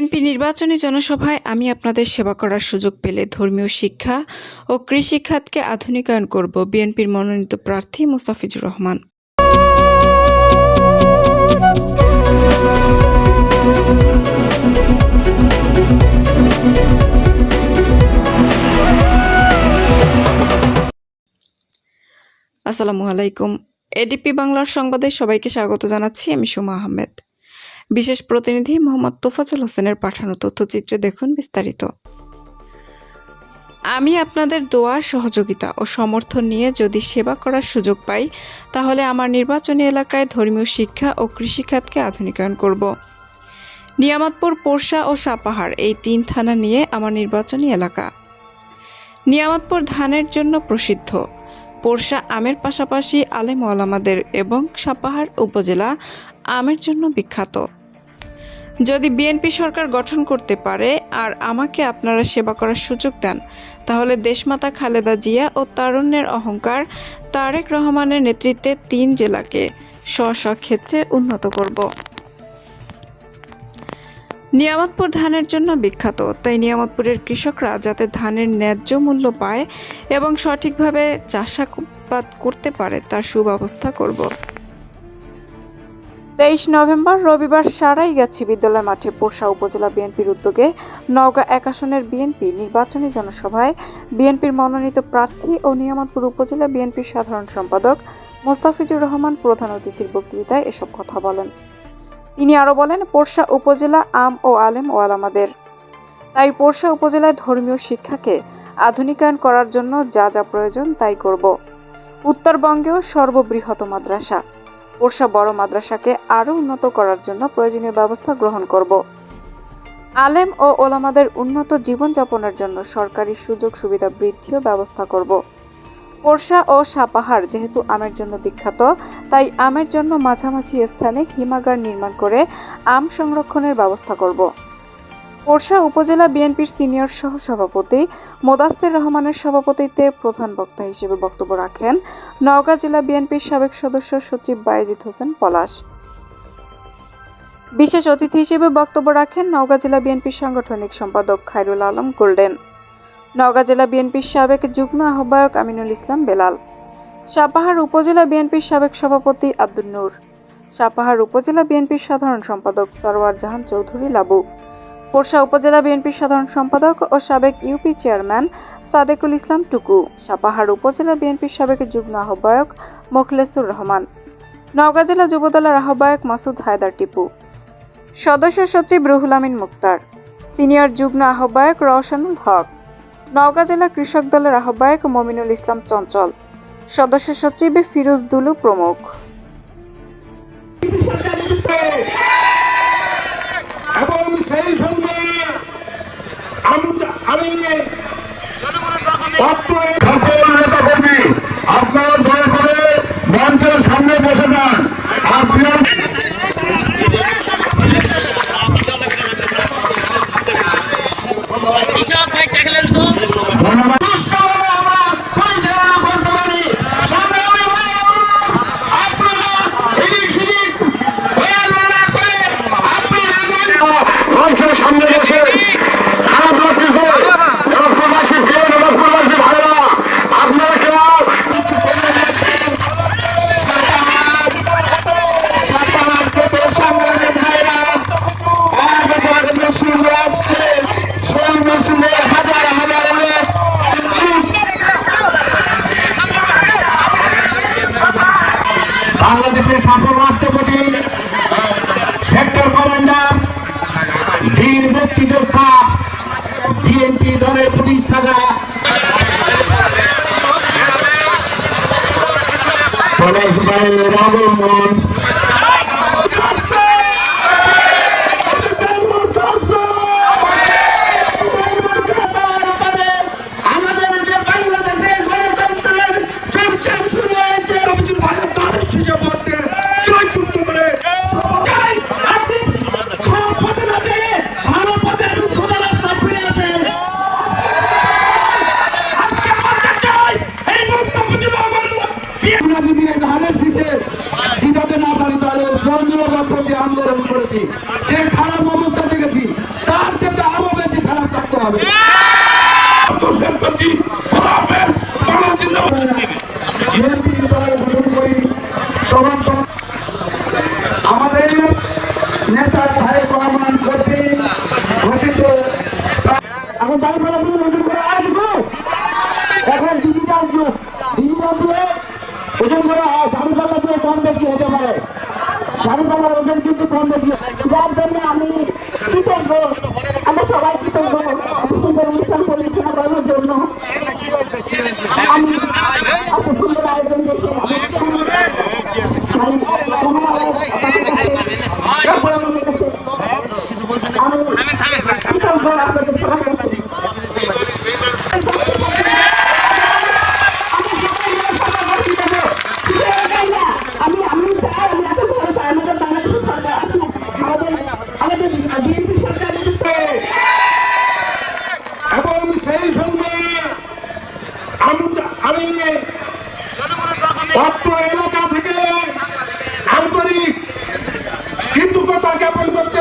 BNP নির্বাচনী জনসভায় আমি আপনাদের সেবা করার সুযোগ পেলে ধর্মীয় শিক্ষা ও কৃষি খাতকে আধুনিকায়ন করব বিএনপির মনোনীত প্রার্থী মুস্তাফিজুর রহমান। আসসালামু আলাইকুম। এডিপি বাংলার সংবাদে সবাইকে স্বাগত জানাচ্ছি, আমি সুমা আহমেদ। বিশেষ প্রতিনিধি মোহাম্মদ তোফাজুল হোসেনের পাঠানো তথ্যচিত্রে দেখুন বিস্তারিত। আমি আপনাদের দোয়া, সহযোগিতা ও সমর্থন নিয়ে যদি সেবা করার সুযোগ পাই, তাহলে আমার নির্বাচনী এলাকায় ধর্মীয় শিক্ষা ও কৃষিখাতকে আধুনিকায়ন করব। নিয়ামতপুর, পোরশা ও সাপাহার এই তিন থানা নিয়ে আমার নির্বাচনী এলাকা। নিয়ামতপুর ধানের জন্য প্রসিদ্ধ। পোরশা আমের পাশাপাশি আলেম ওলামাদের এবং সাপাহার উপজেলা আমের জন্য বিখ্যাত। যদি বিএনপি সরকার গঠন করতে পারে আর আমাকে আপনারা সেবা করার সুযোগ দেন, তাহলে দেশমাতা খালেদা জিয়া ও তারুণ্যের অহংকার তারেক রহমানের নেতৃত্বে তিন জেলাকে স্ব ক্ষেত্রে উন্নত করব। নিয়ামতপুর ধানের জন্য বিখ্যাত, তাই নিয়ামতপুরের কৃষকরা যাতে ধানের ন্যায্য মূল্য পায় এবং সঠিকভাবে চাষাবাদ করতে পারে তার সুব্যবস্থা করব। তেইশ নভেম্বর রবিবার সারাই সারাইগাছি বিদ্যালয় মাঠে। পোরশা উপজেলা বিএনপির উদ্যোগে নওগাঁ এক আসনের বিএনপি নির্বাচনী জনসভায় বিএনপির মনোনীত প্রার্থী ও নিয়ামতপুর উপজেলা বিএনপির সাধারণ সম্পাদক মোস্তাফিজুর রহমান প্রধান অতিথির বক্তৃতায় এসব কথা বলেন। তিনি আরও বলেন, পোরশা উপজেলা আম ও আলেম ও আলামাদের। তাই পোরশা উপজেলায় ধর্মীয় শিক্ষাকে আধুনিকায়ন করার জন্য যা যা প্রয়োজন তাই করব। উত্তরবঙ্গেও সর্ববৃহৎ মাদ্রাসা। পোরশা বড় মাদ্রাসাকে আরও উন্নত করার জন্য প্রয়োজনীয় ব্যবস্থা গ্রহণ করব। আলেম ও ওলামাদের উন্নত জীবনযাপনের জন্য সরকারি সুযোগ সুবিধা বৃদ্ধিও ব্যবস্থা করব। পোরশা ও সাপাহার যেহেতু আমের জন্য বিখ্যাত, তাই আমের জন্য মাঝামাঝি স্থানে হিমাগার নির্মাণ করে আম সংরক্ষণের ব্যবস্থা করব। পোরশা উপজেলা বিএনপির সিনিয়র সহ সভাপতি মোদাস্সের রহমানের সভাপতিত্বে প্রধান বক্তা হিসেবে বক্তব্য রাখেন নওগাঁ জেলা বিএনপির সাবেক সদস্য সচিব বায়েজিদ হোসেন পলাশ। বিশেষ অতিথি হিসেবে বক্তব্য রাখেন নওগাঁ জেলা বিএনপির সাংগঠনিক সম্পাদক খায়রুল আলম গোল্ডেন, নওগাঁ জেলা বিএনপির সাবেক যুগ্ম আহ্বায়ক আমিনুল ইসলাম বেলাল, সাপাহার উপজেলা বিএনপির সাবেক সভাপতি আব্দুল নূর, সাপাহার উপজেলা বিএনপির সাধারণ সম্পাদক সরওয়ার জাহান চৌধুরী লাবু পোরশা উপজেলা বিএনপির সাধারণ সম্পাদক ও সাবেক ইউপি চেয়ারম্যান সাদেকুল ইসলাম টুকু সাপাহার উপজেলা বিএনপির সাবেক যুগ্ম আহ্বায়ক মোখলেসুর রহমান, নওগাঁ জেলা যুবদলের আহ্বায়ক মাসুদ হায়দার টিপু, সদস্য সচিব রুহুল আমিন মুক্তার, সিনিয়র যুগ্ম আহ্বায়ক রওশানুল হক, নওগাঁ জেলা কৃষক দলের আহ্বায়ক মমিনুল ইসলাম চঞ্চল, সদস্য সচিব ফিরোজ দুলু প্রমুখ। সেই আমি অত্র বীর মুক্তিযোদ্ধা বিএনপি দলের প্রতিষ্ঠাতা পরেশ ভাই রাবণ বিরুদ্ধে আন্দোলন করেছি যে খারাপ অবস্থা দেখেছি তার চেয়ে আরও বেশি খারাপ থাকতে হবে। আমাদের নেতা ঘোষিত। এখন তারেক রহমান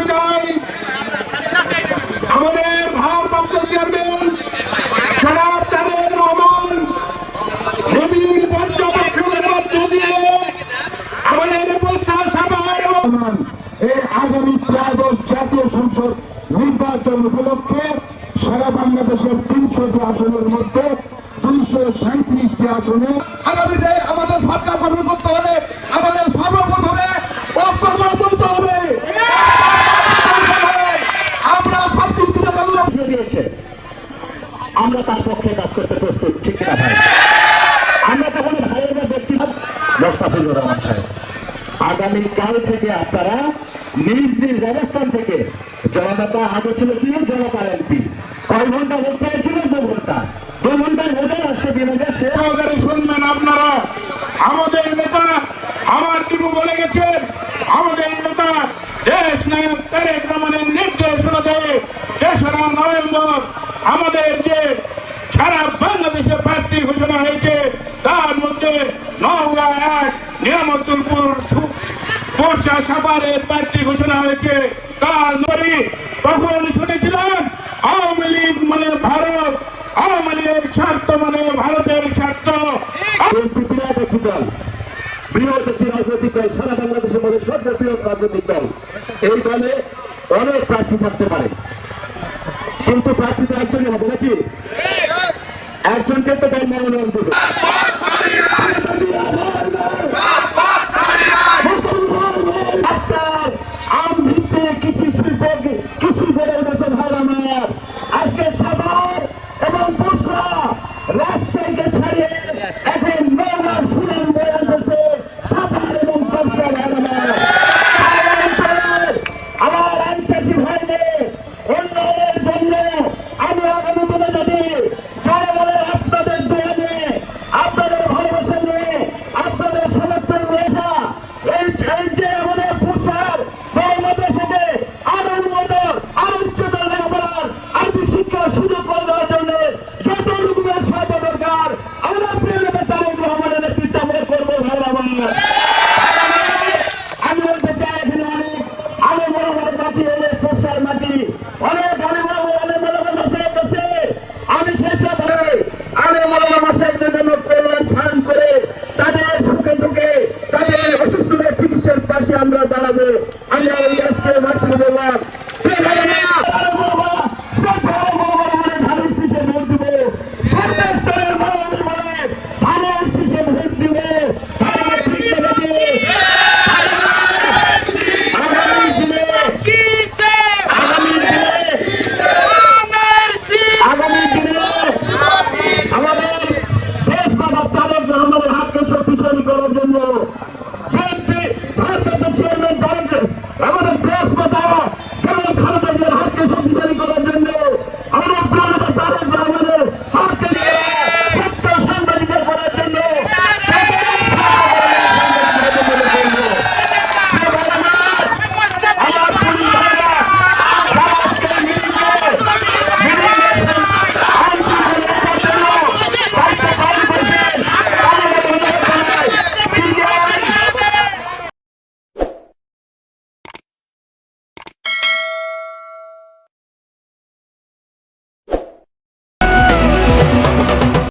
চাই। আমাদের ভারপ্রাপ্ত চেয়ারম্যান জনাব আগামী জাতীয় সংসদ নির্বাচন উপলক্ষে সারা বাংলাদেশের তিনশোটি আসনের মধ্যে দুইশো সাঁত্রিশটি আসনে আগামীতে আমাদের সরকার গঠন করতে হলে আমাদের সর্বপ্রথমে ঐক্য গড়ে তুলতে হবে আমরা সব দিক থেকে দিয়েছে আমরা তার পক্ষে কাজ করতে প্রস্তুত ঠিক না ভাই আমরা তখন ভাইয়ের বা ব্যক্তিগত সাহেব থেকে আপনারা নিজ নিজ অবস্থান থেকে জননেতা আগে ছিল কি জনতা এমপি। কয় ঘণ্টা ভোট পেয়েছিল দু ঘণ্টা? দু ঘণ্টার ভোটে আসছে দিন সহকারে শুনবেন আপনারা। আমাদের নেতা আমার টিপু বলে গেছেন, আমাদের নেতা দেশ নায়ক তারেক রহমানের নির্দেশ অনুযায়ী তেসরা নভেম্বর আমাদের যে সারা বাংলাদেশে প্রার্থী ঘোষণা হয়েছে তার মধ্যে নওগাঁ এক নিয়ামতুলপুর সু- বর্ষা সাপারের প্রার্থী ঘোষণা হয়েছে। কাল নরি তখন শুনেছিলাম আওয়ামী লীগ মানে ভারত, আওয়ামী লীগের স্বার্থ মানে ভারতের স্বার্থ। এই অনেক থাকতে পারে। কিন্তু একজনই হবে নাকি? মনোনয়ন কৃষি শিল্প কৃষি